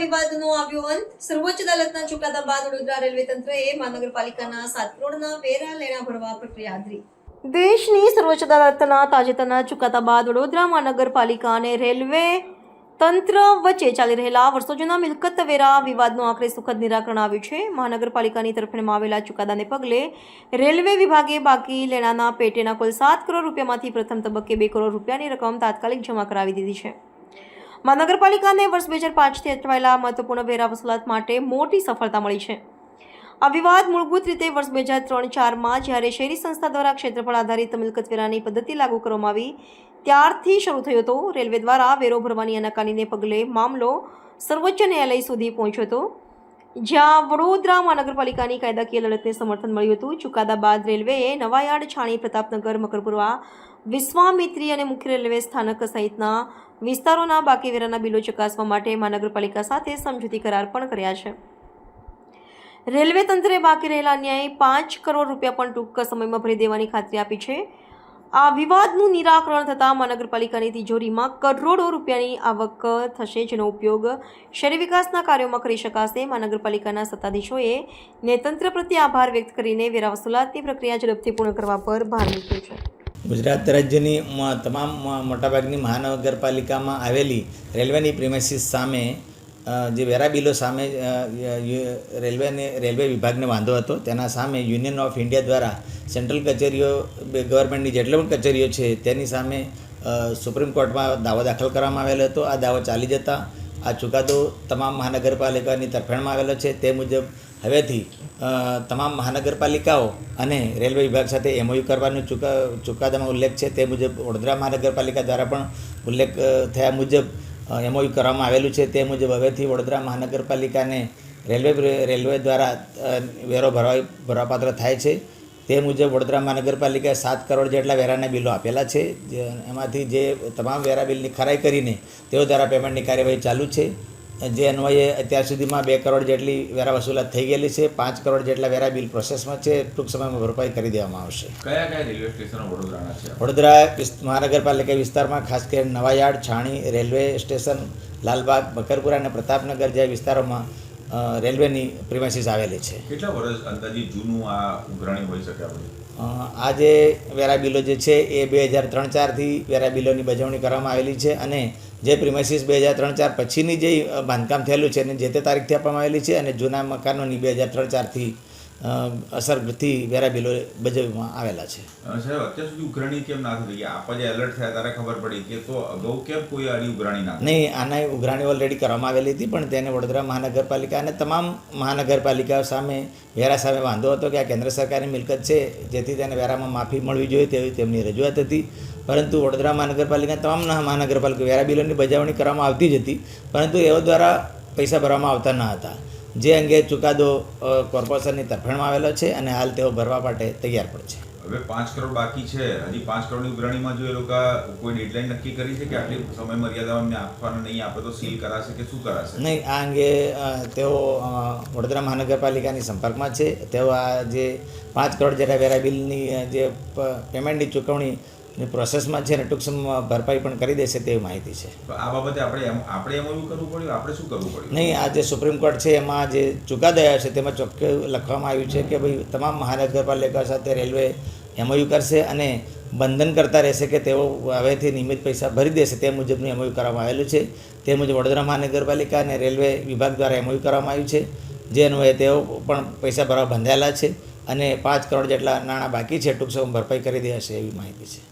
વિવાદનો આવ્યો અંત. સર્વોચ્ચ અદાલતના ચુકાદા બાદ વડોદરા રેલવે તંત્રએ મહાનગરપાલિકાના સાત કરોડના વેરા લેણા ભરવા પ્રક્રિયા હાથ દેશની સર્વોચ્ચ અદાલતના તાજેતરના ચુકાદા બાદ વડોદરા મહાનગરપાલિકા અને રેલવે તંત્ર વચ્ચે ચાલી રહેલા વર્ષો જૂના મિલકત વેરા વિવાદનો આખરે સુખદ નિરાકરણ આવ્યું છે. મહાનગરપાલિકાની તરફેણમાં આવેલા ચુકાદાને પગલે રેલવે વિભાગે બાકી લેણાના પેટેના કુલ સાત કરોડ રૂપિયામાંથી પ્રથમ તબક્કે બે કરોડ રૂપિયાની રકમ તાત્કાલિક જમા કરાવી દીધી છે. મહાનગરપાલિકાને વર્ષ બે હજાર પાંચથી અટવાયેલા મહત્વપૂર્ણ વેરા વસૂલાત માટે મોટી સફળતા મળી છે. આ વિવાદ મૂળભૂત રીતે વર્ષ બે હજાર ત્રણ ચારમાં જ્યારે શહેરી સંસ્થા દ્વારા ક્ષેત્રફળ આધારિત મિલકત વેરાની પદ્ધતિ લાગુ કરવામાં આવી, ત્યારથી શરૂ થયો હતો. રેલવે દ્વારા વેરો ભરવાની અનાકાનીને પગલે મામલો સર્વોચ્ચ ન્યાયાલય સુધી પહોંચ્યો હતો. જ્યાં વડોદરા મહાનગરપાલિકાની કાયદાકીય લડતને સમર્થન મળ્યું હતું. ચુકાદા બાદ રેલવેએ નવાયાર્ડ છાણી પ્રતાપનગર, મકરપુરવા, વિશ્વામિત્રી અને મુખ્ય રેલવે સ્થાનક સહિતના વિસ્તારોના બાકી વેરાના બિલો ચકાસવા માટે મહાનગરપાલિકા સાથે સમજૂતી કરાર પણ કર્યા છે. રેલવે તંત્રે બાકી રહેલા અન્યાય પાંચ કરોડ રૂપિયા પણ ટૂંક સમયમાં ભરી દેવાની ખાતરી આપી છે. આ વિવાદનું નિરાકરણ થતાં મહાનગરપાલિકાની તિજોરીમાં કરોડો રૂપિયાની આવક થશે, જેનો ઉપયોગ શહેરી વિકાસના કાર્યોમાં કરી શકાશે. મહાનગરપાલિકાના સત્તાધીશોએ નેતંત્ર પ્રત્યે આભાર વ્યક્ત કરીને વેરા વસૂલાતની પ્રક્રિયા ઝડપથી પૂર્ણ કરવા પર ભાર મૂક્યો છે. ગુજરાત રાજ્યની તમામ મોટાભાગની મહાનગરપાલિકામાં આવેલી રેલવેની પ્રિમેસીસ સામે જે વેરા બિલો સામે રેલવેને, રેલવે વિભાગને વાંધો હતો, તેના સામે યુનિયન ઓફ ઇન્ડિયા દ્વારા સેન્ટ્રલ કચેરીઓ ગવર્મેન્ટની જેટલી પણ કચેરીઓ છે, તેની સામે સુપ્રીમ કોર્ટમાં દાવો દાખલ કરવામાં આવેલો હતો. આ દાવો ચાલી જતા આ ચુકાદો તમામ મહાનગરપાલિકાની તરફેણમાં આવેલો છે. તે મુજબ હવેથી તમામ મહાનગરપાલિકાઓ અને રેલવે વિભાગ સાથે એમઓયુ કરવાનો ચુકા, ચુકાદામાં ઉલ્લેખ છે. તે મુજબ વડોદરા મહાનગરપાલિકા દ્વારા પણ ઉલ્લેખ થયા મુજબ એમઓયુ કરવામાં આવેલું છે. તે મુજબ હવેથી વડોદરા મહાનગરપાલિકાને રેલવે રેલવે દ્વારા વેરો ભરવા ભરવાપાત્ર થાય છે. તે મુજબ વડોદરા મહાનગરપાલિકાએ સાત કરોડ જેટલા વેરાના બિલો આપેલા છે. એમાંથી જે તમામ વેરા બિલની ખરાઈ કરીને તેઓ દ્વારા પેમેન્ટની કાર્યવાહી ચાલુ છે. જે અન્વયે અત્યાર સુધીમાં બે કરોડ જેટલી વેરા વસૂલાત થઈ ગયેલી છે પાંચ કરોડ જેટલા વેરા બિલ પ્રોસેસમાં છે ટૂંક સમયમાં ભરપાઈ કરી દેવામાં આવશે. કયા કયા રેલવે સ્ટેશનો વડોદરાના છે? વડોદરા મહાનગરપાલિકા વિસ્તારમાં ખાસ કરીને નવાયાર્ડ છાણી રેલવે સ્ટેશન લાલબાગ બકરપુરા અને પ્રતાપનગર જેવા વિસ્તારોમાં રેલવેની પ્રિમાઇસીસ આવેલી છે. કેટલા વર્ષ અંદાજિત જૂનું આ ઉઘરાણી હોઈ શકે આ બધું અ, આ જે જે છે એ બે હજાર ત્રણ ચારથી વેરા બિલોની બજવણી કરવામાં આવેલી છે અને જે પ્રિમાઇસીસ બે હજાર ત્રણ ચાર પછીની જે બાંધકામ થયેલું છે એને જે તે તારીખથી આપવામાં આવેલી છે અને જૂના મકાનોની બે હજાર ત્રણ ચારથી અસરથી વેરા બિલો બજવવામાં આવેલા છે. સાહેબ અત્યાર સુધી ઉઘરાણી કેમ ના થઈ? આપા જે એલર્ટ થયા ત્યારે ખબર પડી કે તો અગાઉ કેમ કોઈ આની ઉઘરાણી ના? નહીં આના ઉઘરાણી ઓલરેડી કરવામાં આવેલી હતી પણ તેને વડોદરા મહાનગરપાલિકા અને તમામ મહાનગરપાલિકાઓ સામે વેરા સામે વાંધો હતો કે આ કેન્દ્ર સરકારની મિલકત છે જેથી તેને વેરામાં માફી મળવી જોઈએ તેવી તેમની રજૂઆત હતી. પરંતુ વડોદરા મહાનગરપાલિકા તમામ મહાનગરપાલિકા વેરા બિલોની બજાવણી કરવામાં આવતી જ હતી પરંતુ એઓ દ્વારા પૈસા ભરવામાં આવતા ન હતા. જે અંગે ચુકાદો કોર્પોરેશનની તરફેણમાં આવેલો છે અને હાલ તેઓ ભરવા માટે તૈયાર પણ છે. હવે પાંચ કરોડ બાકી છે. હજી પાંચ કરોડની ઉઘરાણીમાં જો એ લોકો કોઈ ડેડલાઇન નક્કી કરી છે કે આટલી સમય મર્યાદામાં અમને આપવાનું નહીં આપે તો સીલ કરાશે કે શું કરાશે? નહીં આ અંગે તેઓ વડોદરા મહાનગરપાલિકાની સંપર્કમાં છે. તેઓ આ જે પાંચ કરોડ જેટલા વેરા બિલની જે પેમેન્ટની પેમેન્ટની ચૂકવણીની પ્રોસેસમાં છે ને ટૂંક સમયમાં ભરપાઈ પણ કરી દેશે તેવી માહિતી છે. આ બાબતે આપણે આપણે એમ એવું કરવું પડ્યું? આપણે શું કરવું પડ્યું? નહીં આ જે સુપ્રીમ કોર્ટ છે એમાં જે ચુકાદાયા છે તેમાં ચોખ્ખું લખવામાં આવ્યું છે કે ભાઈ તમામ મહાનગરપાલિકા સાથે રેલવે એમઓયુ કરશે અને બંધન કરતા રહેશે કે તેઓ હવેથી નિયમિત પૈસા ભરી દેશે તે મુજબનું એમઓયુ કરવામાં આવેલું છે. તે મુજબ વડોદરા મહાનગરપાલિકા અને રેલવે વિભાગ દ્વારા એમઓયુ કરવામાં આવ્યું છે. જે અન્વયે તેઓ પણ પૈસા ભરવા બંધાયેલા છે અને પાંચ કરોડ જેટલા નાણાં બાકી છે ટૂંક સમયમાં ભરપાઈ કરી દેશે એવી માહિતી છે.